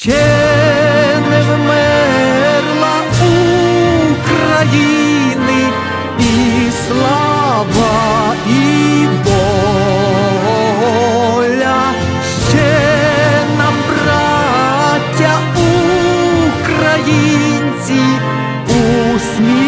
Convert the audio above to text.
ще не вмерла України. І слава, і воля, ще нам, браття українці, усміхнеться